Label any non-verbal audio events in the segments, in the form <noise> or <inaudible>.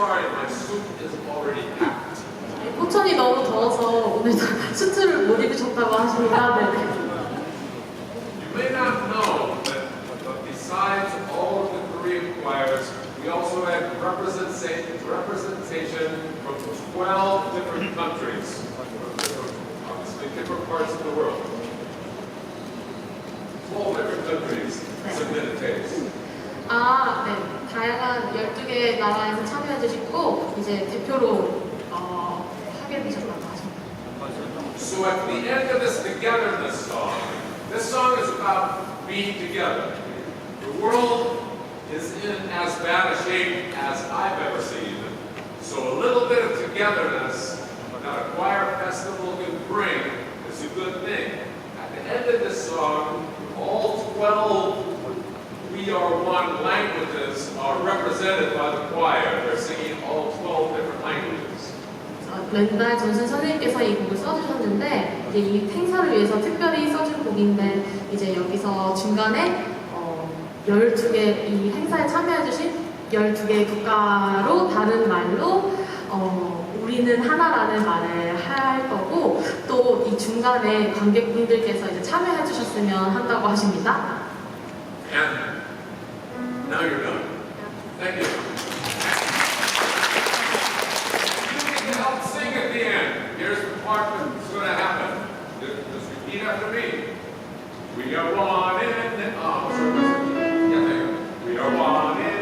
sorry, my suit is already packed. 포천이 너무 더워서 오늘 수트를 <laughs> 못 입으셨다고 하십니다. 네. You may not know that but besides all of the Korean choirs, we also had representation, representation from 12 different countries, from different, obviously different parts of the world. 12 different countries submitted tapes. 아, 네. 다양한 12개 나라에서 참여해 주시고 이제 대표로 어, 하게 되셨다고 하십니다. So at the end of this togetherness song, this song is about being together. The world is in as bad a shape as I've ever seen. So a little bit of togetherness that a choir festival can bring is a good thing. At the end of this song, all 12 We Are One languages are represented by the choir. They're singing all 12 different languages. 어, 렌달 전순 선생님께서 이 곡을 써주셨는데 이제 이 행사를 위해서 특별히 써준 곡인데 이제 여기서 중간에 어, 12개 이 행사에 참여해주신 12개 국가로 다른 말로 어, 우리는 하나라는 말을 할 거고 또 이 중간에 관객분들께서 이제 참여해 주셨으면 한다고 하십니다. And now you're done. Thank you. You need to help sing at the end. Here's the part that's going to happen. Just repeat after me. We are one in, oh, sorry. Yeah, there. We are one in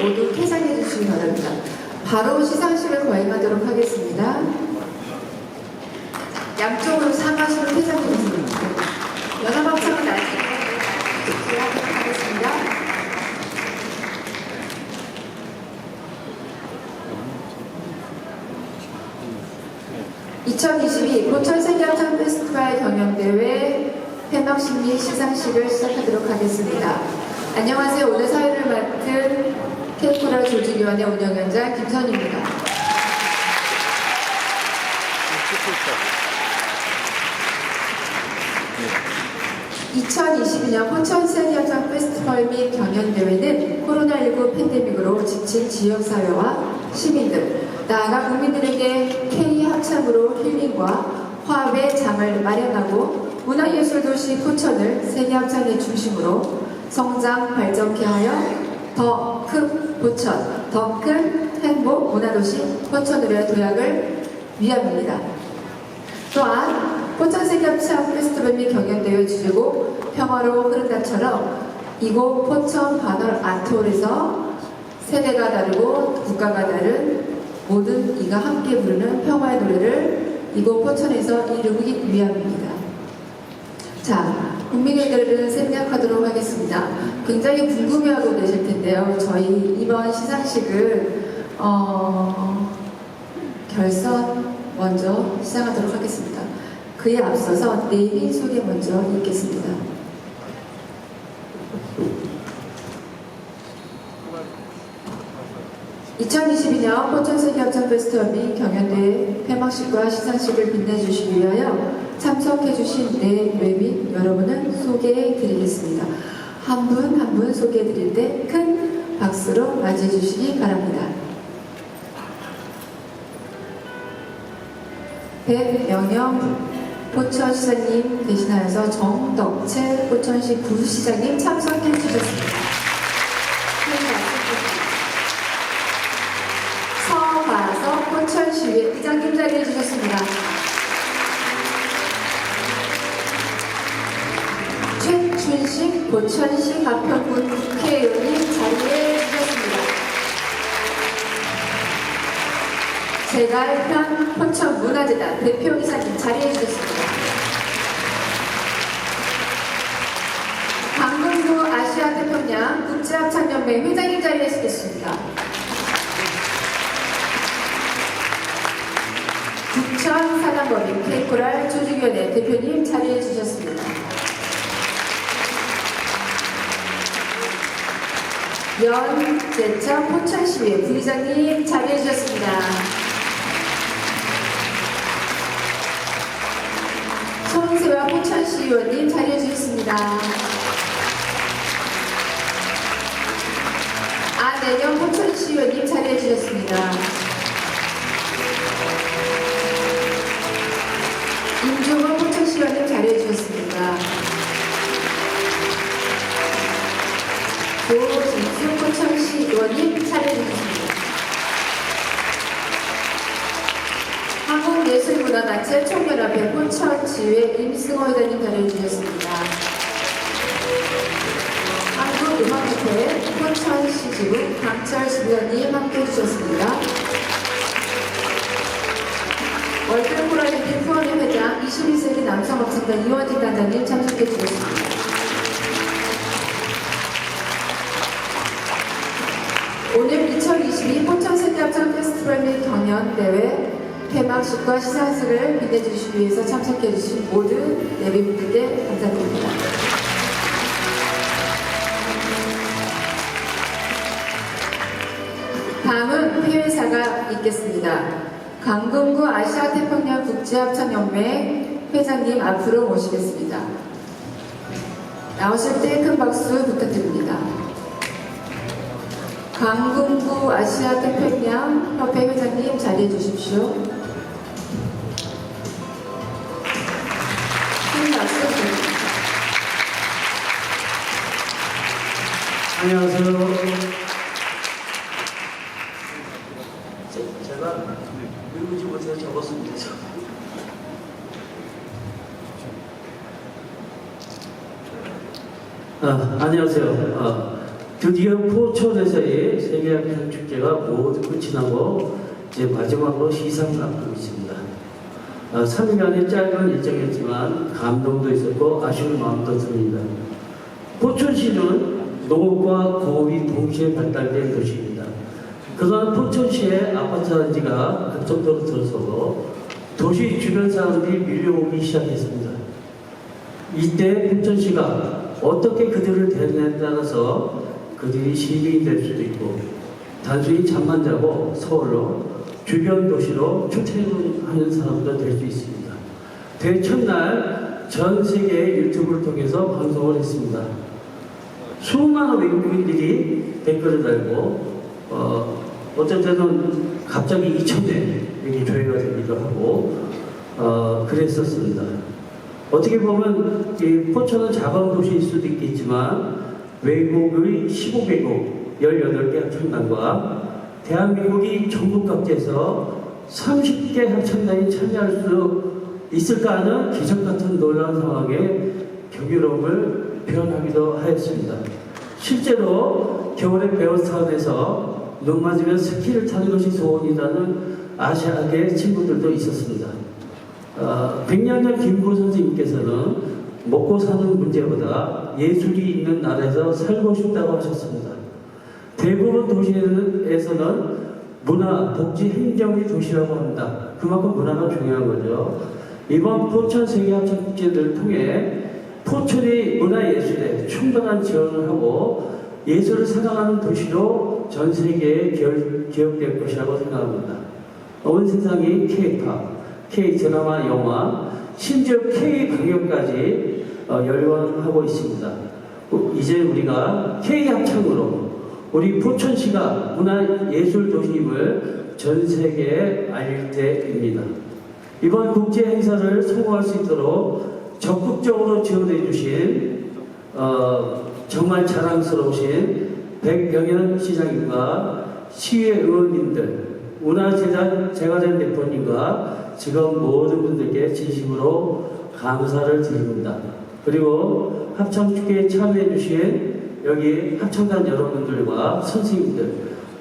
모두 퇴장해 주시기 바랍니다. 바로 시상식을 거행하도록 하겠습니다. 양쪽으로 상하수로 퇴장해 주십니다. 연합합창은 나중에 하도록 하겠습니다. 2022 고천세계합창 페스티벌 경연대회 폐막식 및 시상식을 시작하도록 하겠습니다. 안녕하세요. 오늘 사회를 맡은 케이코라 조직위원회 운영위원장 김선입니다. 2022년 포천세계합창 페스티벌 및 경연대회는 코로나19 팬데믹으로 지친 지역사회와 시민들, 나아가 국민들에게 K합창으로 힐링과 화합의 장을 마련하고 문화예술도시 포천을 세계합창의 중심으로 성장, 발전케 하여 더큰 포천, 더 큰 행복 문화도시 포천으로의 도약을 위함입니다. 또한 포천세계합창 페스티벌 및 경연대회 주제곡 평화로 흐른다처럼 이곳 포천 반월 아트홀에서 세대가 다르고 국가가 다른 모든 이가 함께 부르는 평화의 노래를 이곳 포천에서 이루기 위함입니다. 자, 국민의들을 생략하도록 하겠습니다. 굉장히 궁금해하고 계실 텐데요. 저희 이번 시상식을 어, 결선 먼저 시작하도록 하겠습니다. 그에 앞서서 네이밍 소개 먼저 읽겠습니다. (2022년) 포천세계합창 페스티벌 및 경연대회 폐막식과 시상식을 빛내주시기 위하여 참석해주신 네 외빈 여러분을 소개해드리겠습니다. 한분 한 분 소개해드릴 때 큰 박수로 맞이해주시기 바랍니다. 백명영 포천시장님 대신하여서 정덕채 포천시 부시장님 참석해 주셨습니다. 서바서 포천시의회 의장님 자리해 주셨습니다. 제갈편 포천 문화재단 대표 이사님 자리해 주셨습니다. 강릉구 아시아 태평양 국제합창연맹 회장님 자리해 주시겠습니다. 부천 사단법인 케이코랄 조직위원회 대표님 자리해 주셨습니다. 연재천 포천시의회 부의장님 자리해 주셨습니다. 포천시 의원님 자리해 주셨습니다. 안내년 포천시 의원님 자리해 주셨습니다. 예술문화 단체 총연합회 포천지회 임승호 회장님 자리해 주셨습니다. 한국음악협회 포천시지부 강철 지부장님 함께 해주셨습니다. 월드코라리티 후원회 회장 21세기 남성학생단 이원진 단장님 참석해 주셨습니다. 오늘 2022 포천 세계합창 페스티벌 및 경연대회 폐막식과 시상식을 빛내주시기 위해서 참석해주신 모든 예비분들께 감사드립니다. 다음은 폐회사가 있겠습니다. 강동구 아시아 태평양 국제합창연맹 회장님 앞으로 모시겠습니다. 나오실 때 큰 박수 부탁드립니다. 강동구 아시아 태평양 협회 회장님 자리해 주십시오. 안녕하세요. 제- 제가 외우지 못해서 적었습니다. 아, 안녕하세요. 아, 드디어 포천에서의 세계학생 축제가 모두 끝이 나고 이제 마지막으로 시상을 앞두고 있습니다. 아, 3일간의 짧은 일정이었지만 감동도 있었고 아쉬운 마음도 듭니다. 포천시는 농업과 공업이 동시에 발달된 도시입니다. 그동안 포천시의 아파트 단지가 급속도로 들어서고 도시 주변 사람들이 밀려오기 시작했습니다. 이때 포천시가 어떻게 그들을 대응에 따라서 그들이 시민이 될 수도 있고 단순히 잠만 자고 서울로 주변 도시로 출퇴근하는 사람도 될 수 있습니다. 대회 첫날 전 세계 유튜브를 통해서 방송을 했습니다. 수많은 외국인들이 댓글을 달고 어, 어떤 때는 갑자기 2천대 이렇게 조회가 되기도 하고 어, 그랬었습니다. 어떻게 보면 이 포천은 작은 도시일 수도 있겠지만 외국의 15개국 18개 합창단과 대한민국이 전국 각지에서 30개 합창단이 참여할 수 있을까 하는 기적 같은 놀라운 상황에 경이로움을 표현하기도 하였습니다. 실제로 겨울에 베어스타운에서 눈 맞으면 스키를 타는 것이 소원이라는 아시아계 친구들도 있었습니다. 어, 백년년 김구 선생님께서는 먹고 사는 문제보다 예술이 있는 나라에서 살고 싶다고 하셨습니다. 대부분 도시에서는 문화, 복지, 행정의 도시라고 합니다. 그만큼 문화가 중요한 거죠. 이번 포천 세계합창축제를 통해 포천이 문화예술에 충분한 지원을 하고 예술을 사랑하는 도시로 전 세계에 기억- 기억될 것이라고 생각합니다. 온 세상이 K-팝, K-드라마, 영화, 심지어 K-강연까지 어, 열광하고 있습니다. 어, 이제 우리가 K-합창으로 우리 포천시가 문화예술 도시임을 전 세계에 알릴 때입니다. 이번 국제 행사를 성공할 수 있도록 적극적으로 지원해 주신 어, 정말 자랑스러우신 백병현 시장님과 시의 의원님들, 문화재단 재가전 대표님과 직원 모든 분들께 진심으로 감사를 드립니다. 그리고 합창축제에 참여해 주신 여기 합창단 여러분들과 선생님들,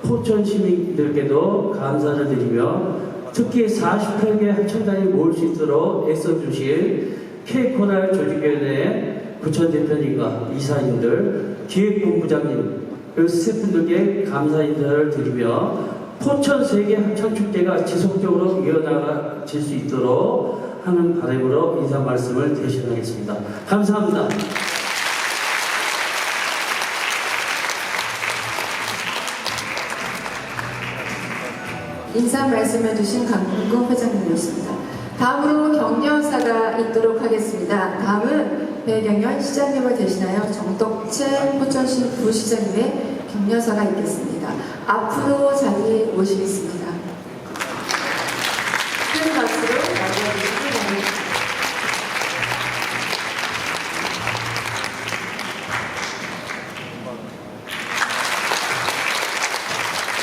포천 시민들께도 감사를 드리며 특히 48개 합창단이 모일 수 있도록 애써주신 K코날 조직위원회 부천 대표님과 이사님들, 기획본부장님, 그 스태프분들께 감사 인사를 드리며 포천 세계 합창축제가 지속적으로 이어나가질 수 있도록 하는 바람으로 인사 말씀을 대신하겠습니다. 감사합니다. 인사 말씀해 주신 강kun구 회장님이었습니다. 다음으로 격려사가 있도록 하겠습니다. 다음은 배경연 시장님을 대신하여 정덕채 포천시 부시장님의 격려사가 있겠습니다. 앞으로 자리에 모시겠습니다. 큰 박수로 맞이해주시기 바랍니다.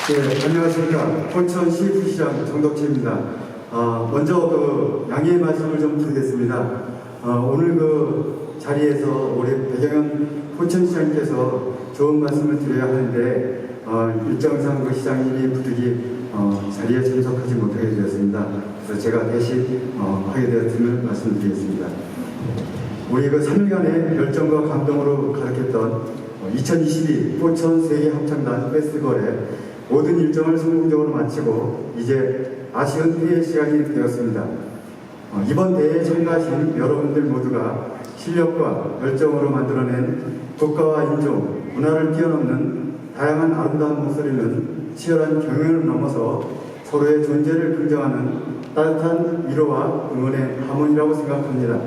네, 안녕하십니까. 포천시 부시장 정덕채입니다. 어, 먼저 그 양해의 말씀을 좀 드리겠습니다. 어, 오늘 그 자리에서 우리 배경현 포천시장께서 좋은 말씀을 드려야 하는데 어, 일정상 그 시장님이 부득이 어, 자리에 참석하지 못하게 되었습니다. 그래서 제가 대신 어, 하게 되었음을 말씀드리겠습니다. 우리 그 3일간의 열정과 감동으로 가득했던 2022 포천 세계 합창단 페스티벌의 모든 일정을 성공적으로 마치고 이제 아쉬운 회의 시간이 되었습니다. 어, 이번 대회에 참가하신 여러분들 모두가 실력과 열정으로 만들어낸 국가와 인종, 문화를 뛰어넘는 다양한 아름다운 목소리는 치열한 경연을 넘어서 서로의 존재를 긍정하는 따뜻한 위로와 응원의 하모니라고 생각합니다.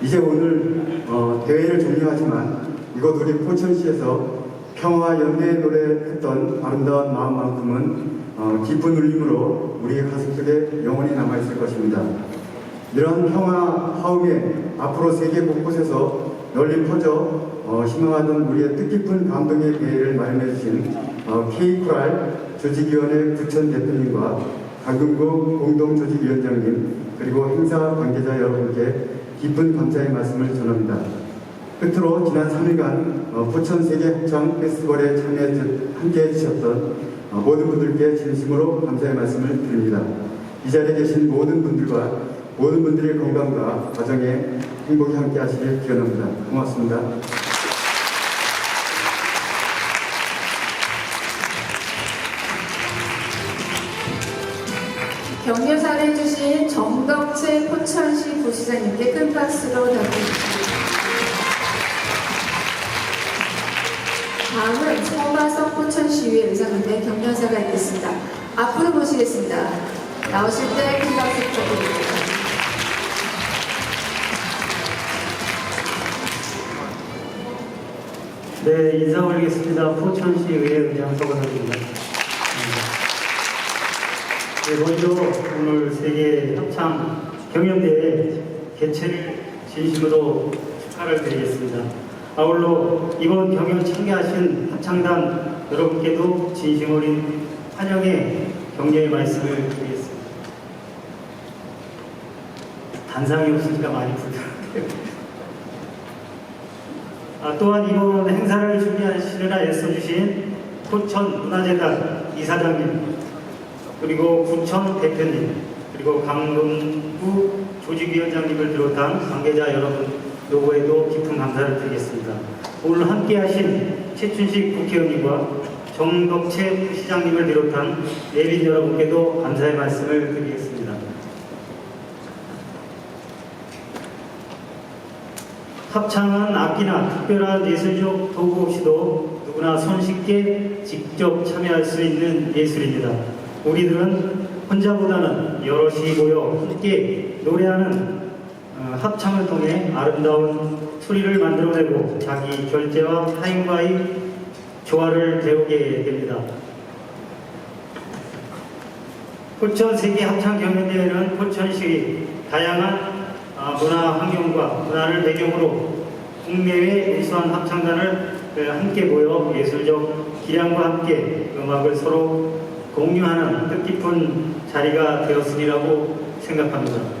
이제 오늘 어, 대회를 종료하지만 이곳 우리 포천시에서 평화 연대의 노래 했던 아름다운 마음만큼은 어, 깊은 울림으로 우리 가슴속에 영원히 남아있을 것입니다. 이러한 평화 화음에 앞으로 세계 곳곳에서 널리 퍼져 어, 희망하는 우리의 뜻깊은 감동의 기회를 마련해 주신 어, K코랄 조직위원회 부천 대표님과 박은구 공동조직위원장님 그리고 행사 관계자 여러분께 깊은 감사의 말씀을 전합니다. 끝으로 지난 3일간 어, 포천 세계 합창 페스티벌에 참여해 주- 함께해 주셨던 어, 모든 분들께 진심으로 감사의 말씀을 드립니다. 이 자리에 계신 모든 분들과 모든 분들의 건강과 가정에 행복이 함께 하시길 기원합니다. 고맙습니다. 격려사를 해주신 정덕채 포천시 부시장님께 큰 박수로 답해주십니다. 서마석 포천시의회 의장님의 격려사가 있겠습니다. 앞으로 모시겠습니다. 나오실 때 큰 박수 부탁드립니다. 네, 인사 올리겠습니다. 포천시 의회 의장 서건입니다. 네, 먼저 오늘 세계 합창 경연대회 개최를 진심으로 축하를 드리겠습니다. 아울러 이번 경연 참가하신 합창단 여러분께도 진심 어린 환영의 격려의 말씀을 드리겠습니다. 단상이 없으니까 많이 불편한데요. 아, 또한 이번 행사를 준비하시느라 애써주신 포천 문화재단 이사장님, 그리고 구청 대표님, 그리고 강동구 조직위원장님을 비롯한 관계자 여러분 요거에도 깊은 감사를 드리겠습니다. 오늘 함께 하신 최춘식 국회의원님과 정덕채 시장님을 비롯한 예빈 여러분께도 감사의 말씀을 드리겠습니다. 합창은 악기나 특별한 예술적 도구 없이도 누구나 손쉽게 직접 참여할 수 있는 예술입니다. 우리들은 혼자보다는 여럿이 모여 함께 노래하는 어, 합창을 통해 아름다운 소리를 만들어내고 자기 결제와 타인과의 조화를 배우게 됩니다. 포천 세계 합창 경연대회는 포천시 다양한 아, 문화 환경과 문화를 배경으로 국내외 우수한 합창단을 어, 함께 모여 예술적 기량과 함께 음악을 서로 공유하는 뜻깊은 자리가 되었으리라고 생각합니다.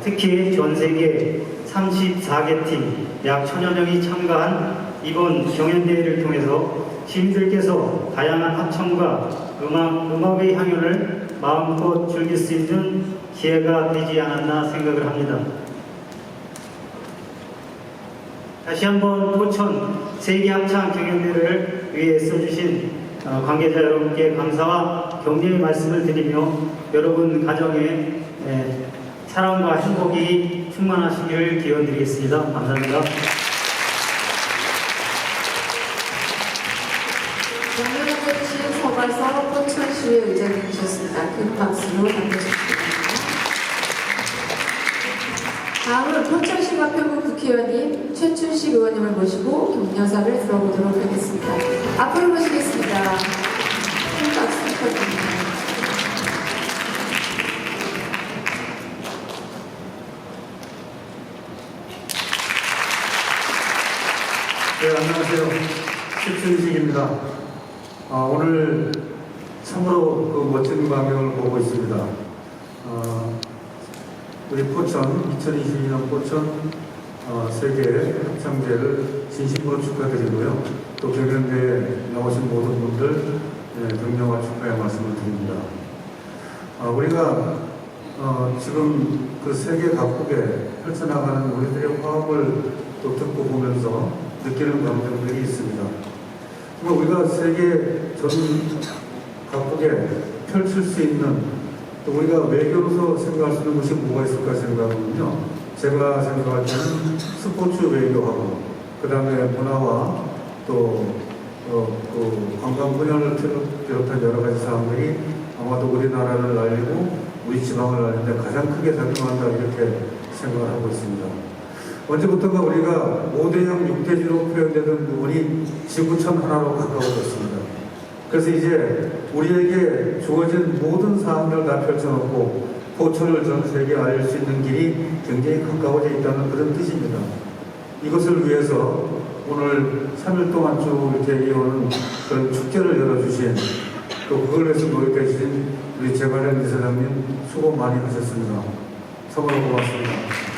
아, 특히 전 세계 34개 팀, 약 천여 명이 참가한 이번 경연대회를 통해서 시민들께서 다양한 합창과 음악, 음악의 향연을 마음껏 즐길 수 있는 기회가 되지 않았나 생각을 합니다. 다시 한번 포천 세계 합창 경연대회를 위해 써주신 어, 관계자 여러분께 감사와 격려의 말씀을 드리며 여러분 가정에 에, 사랑과 행복이 충만하시기를 기원드리겠습니다. 감사합니다. 격려를 해주신 서마석 포천 시의회 의장님이셨습니다. 큰 박수로 답해주십니다. 다음은 포천시 가평구 국회의원님 최춘식 의원님을 모시고 격려사를 들어보도록 하겠습니다. 앞으로 모시겠습니다. 최춘식입니다. 아, 오늘 참으로 그 멋진 광경을 보고 있습니다. 아, 우리 포천, 2022년 포천 어, 세계 합창제를 진심으로 축하드리고요. 또 경연대에 나오신 모든 분들 네, 격려와 축하의 말씀을 드립니다. 아, 우리가 어, 지금 그 세계 각국에 펼쳐나가는 우리들의 화합을 또 듣고 보면서 느끼는 감정들이 있습니다. 정말 우리가 세계 전 각국에 펼칠 수 있는 또 우리가 외교로서 생각할 수 있는 것이 뭐가 있을까 생각하면요. 제가 생각할 때는 스포츠 외교하고 그 다음에 문화와 또 어, 그 관광 분야를 비롯한 여러 가지 사람들이 아마도 우리나라를 알리고 우리 지방을 알리는데 가장 크게 작용한다 이렇게 생각을 하고 있습니다. 언제부턴가 우리가 5대형 6대지로 표현되던 부분이 지구촌 하나로 가까워졌습니다. 그래서 이제 우리에게 주어진 모든 사항을 다 펼쳐놓고 포천을 전 세계에 알릴 수 있는 길이 굉장히 가까워져 있다는 그런 뜻입니다. 이것을 위해서 오늘 3일 동안 쭉 이렇게 이어오는 그런 축제를 열어주신 또 그걸 위해서 노력해 주신 우리 재발련 이사장님 수고 많이 하셨습니다. 참으로 고맙습니다.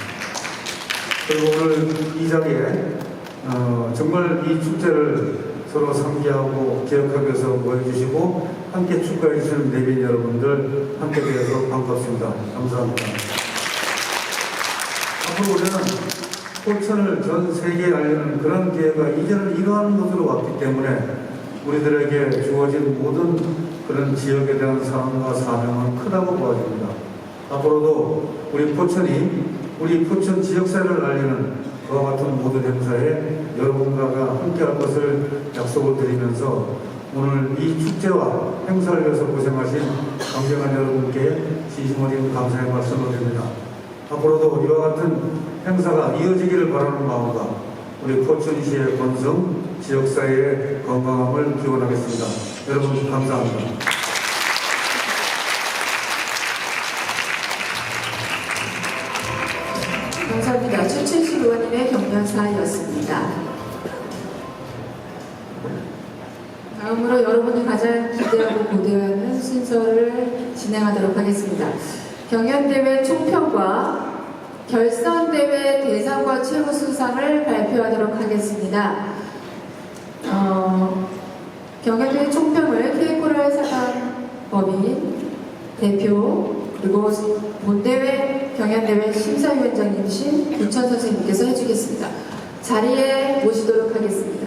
그리고 오늘 이 자리에 어, 정말 이 축제를 서로 상기하고 기억하기 위해서 모여주시고 함께 축하해 주시는 내빈 여러분들 함께 되어서 반갑습니다. 감사합니다. 앞으로 우리는 포천을 전 세계에 알리는 그런 기회가 이제는 이러한 것으로 왔기 때문에 우리들에게 주어진 모든 그런 지역에 대한 사랑과 사명은 크다고 보아집니다. 앞으로도 우리 포천이 우리 포천 지역사회를 알리는 그와 같은 모든 행사에 여러분과 함께할 것을 약속을 드리면서 오늘 이 축제와 행사를 위해서 고생하신 강경한 여러분께 진심 어린 감사의 말씀을 드립니다. 앞으로도 이와 같은 행사가 이어지기를 바라는 마음과 우리 포천시의 건성, 지역사회의 건강함을 기원하겠습니다. 여러분. 감사합니다. 의원님의 격려사였습니다. 다음으로 여러분이 가장 기대하고 고대하는 순서를 진행하도록 하겠습니다. 경연대회 총평과 결선대회 대상과 최우수상을 발표하도록 하겠습니다. 어, 경연대회 총평을 케이코랄 사단 법인 대표 그리고 본대회 경연대회 심사위원장님이신 구천 선생님께서 해주겠습니다. 자리에 모시도록 하겠습니다.